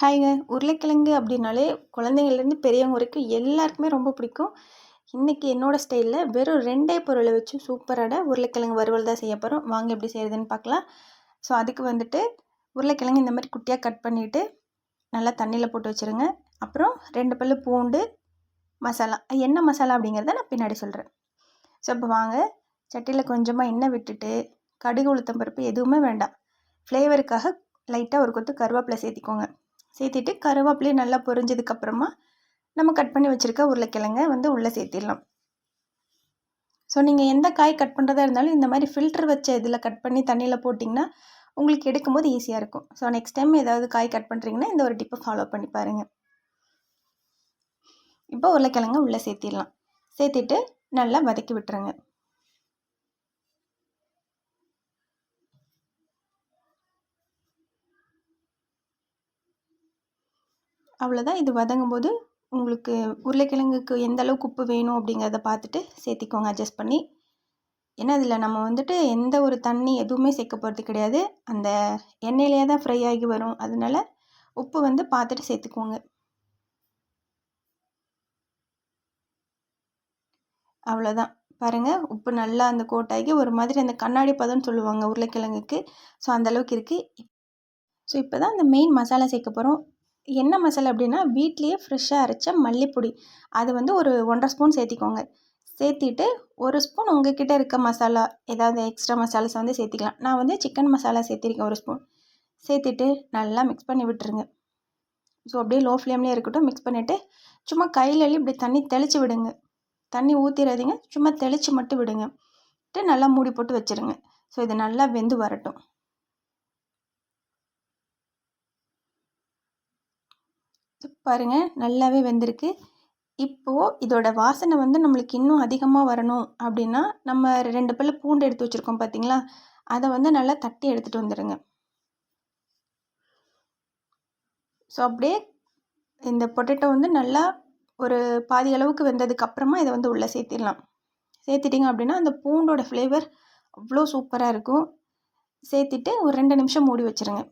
ஹாய்ங்க. உருளைக்கிழங்கு அப்படின்னாலே குழந்தைங்கள்லேருந்து பெரியவங்க வரைக்கும் எல்லாருக்குமே ரொம்ப பிடிக்கும். இன்றைக்கி என்னோடய ஸ்டைலில் வெறும் ரெண்டே பொருளை வச்சு சூப்பரான உருளைக்கிழங்கு வறுவல் தான் செய்ய போகிறோம் வாங்க எப்படி செய்கிறதுன்னு பார்க்கலாம். ஸோ அதுக்கு வந்துட்டு உருளைக்கிழங்கு இந்த மாதிரி குட்டியாக கட் பண்ணிவிட்டு நல்லா தண்ணியில் போட்டு வச்சுருங்க. அப்புறம் ரெண்டு பல்லு பூண்டு மசாலா. என்ன மசாலா அப்படிங்கிறத நான் பின்னாடி சொல்கிறேன் ஸோ இப்போ வாங்க. சட்டியில் கொஞ்சமாக எண்ணெய் விட்டுட்டு கடுகு உளுத்தம் பருப்பு எதுவுமே வேண்டாம். ஃப்ளேவருக்காக லைட்டாக ஒரு கொத்து கருவேப்பிலை சேர்த்திக்கோங்க. சேர்த்திட்டு கருவேப்பிலையும் நல்லா பொரிஞ்சதுக்கப்புறமா நம்ம கட் பண்ணி வச்சுருக்க உருளைக்கிழங்க வந்து உள்ளே சேர்த்திடலாம். ஸோ நீங்கள் எந்த காய் கட் பண்ணுறதா இருந்தாலும் இந்த மாதிரி ஃபில்டர் வச்ச இதில் கட் பண்ணி தண்ணியில் போட்டிங்கன்னா உங்களுக்கு எடுக்கும்போது ஈஸியாக இருக்கும். ஸோ நெக்ஸ்ட் டைம் ஏதாவது காய் கட் பண்ணுறீங்கன்னா இந்த ஒரு டிப்பை ஃபாலோ பண்ணி பாருங்கள் இப்போ உருளைக்கிழங்க உள்ளே சேர்த்திடலாம். சேர்த்துட்டு நல்லா வதக்கி விட்டுருங்க. அவ்வளோதான் இது வதங்கும் போது உங்களுக்கு உருளைக்கிழங்குக்கு எந்த அளவுக்கு உப்பு வேணும் அப்படிங்கிறத பார்த்துட்டு சேர்த்திக்கோங்க அட்ஜஸ்ட் பண்ணி. ஏன்னா அதில் நம்ம வந்துட்டு எந்த ஒரு தண்ணி எதுவுமே சேர்க்க போகிறது கிடையாது. அந்த எண்ணெயிலே தான் ஃப்ரை ஆகி வரும். அதனால உப்பு வந்து பார்த்துட்டு சேர்த்துக்கோங்க. அவ்வளோதான் பாருங்கள் உப்பு நல்லா அந்த கோட்டாகி ஒரு மாதிரி அந்த கண்ணாடி பதம்னு சொல்லுவாங்க உருளைக்கிழங்குக்கு. ஸோ அந்தளவுக்கு இருக்குது ஸோ இப்போ தான் அந்த மெயின் மசாலா சேர்க்க போகிறோம் என்ன மசாலா அப்படின்னா வீட்லேயே ஃப்ரெஷ்ஷாக அரைச்ச மல்லிப்பொடி. அது வந்து ஒரு ஒன்றரை ஸ்பூன் சேர்த்திக்கோங்க. சேர்த்திட்டு ஒரு ஸ்பூன் உங்ககிட்ட இருக்க மசாலா ஏதாவது எக்ஸ்ட்ரா மசாலாஸ் வந்து சேர்த்திக்கலாம். நான் வந்து சிக்கன் மசாலா சேர்த்திருக்கேன் ஒரு ஸ்பூன் சேர்த்திட்டு நல்லா மிக்ஸ் பண்ணி விட்டுருங்க. ஸோ அப்படியே லோ ஃப்ளேம்லேயே இருக்கட்டும். மிக்ஸ் பண்ணிவிட்டு சும்மா கையில் இப்படி தண்ணி தெளித்து விடுங்க. தண்ணி ஊற்றிடாதீங்க சும்மா தெளித்து மட்டும் விடுங்க. நல்லா மூடி போட்டு வச்சுருங்க. ஸோ இது நல்லா வெந்து வரட்டும். பாருங்கள் நல்லாவே வெந்திருக்கு. இப்போது இதோட வாசனை வந்து நம்மளுக்கு இன்னும் அதிகமாக வரணும் அப்படின்னா நம்ம ரெண்டு பல்லு பூண்டு எடுத்து வச்சுருக்கோம் பார்த்தீங்களா அதை வந்து நல்லா தட்டி எடுத்துகிட்டு வந்துடுங்க ஸோ அப்படியே இந்த பொட்டேட்டோ வந்து நல்லா ஒரு பாதி அளவுக்கு வெந்ததுக்கு அப்புறமா இதை வந்து உள்ளே சேர்த்திடலாம். சேர்த்துட்டிங்க அப்படின்னா அந்த பூண்டோட ஃப்ளேவர் அவ்வளோ சூப்பராக இருக்கும். சேர்த்துட்டு ஒரு ரெண்டு நிமிஷம் மூடி வச்சுருங்க.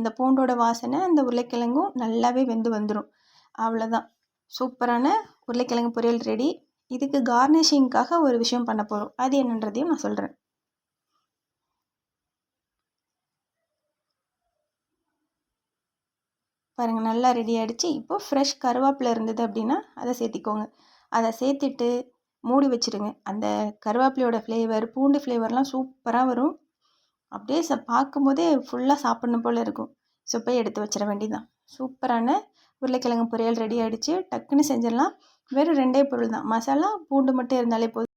இந்த பூண்டோட வாசனை அந்த உருளைக்கிழங்கும் நல்லாவே வெந்து வந்துடும் அவ்வளோதான் சூப்பரான உருளைக்கிழங்கு பொரியல் ரெடி இதுக்கு கார்னிஷிங்க்காக ஒரு விஷயம் பண்ண போகிறோம் அது என்னன்றதையும் நான் சொல்கிறேன் பாருங்கள் நல்லா ரெடி ஆகிடுச்சு இப்போது ஃப்ரெஷ் கருவேப்பிலை இருந்தது அப்படின்னா அதை சேர்த்திக்கோங்க. அதை சேர்த்துட்டு மூடி வச்சுருங்க. அந்த கருவேப்பிலையோட ஃப்ளேவர் பூண்டு ஃப்ளேவர்லாம் சூப்பராக வரும். அப்படியே ச பார்க்கும்போதே ஃபுல்லாக சாப்பிட்ணும் போல் இருக்கும். ஸோ போய் எடுத்து வச்சிட வேண்டியதுதான். சூப்பரான உருளைக்கிழங்கு பொரியல் ரெடி ஆகிடுச்சு டக்குன்னு செஞ்சிடலாம். வெறும் ரெண்டே பொருள் தான். மசாலா பூண்டு மட்டும் இருந்தாலே போதும்.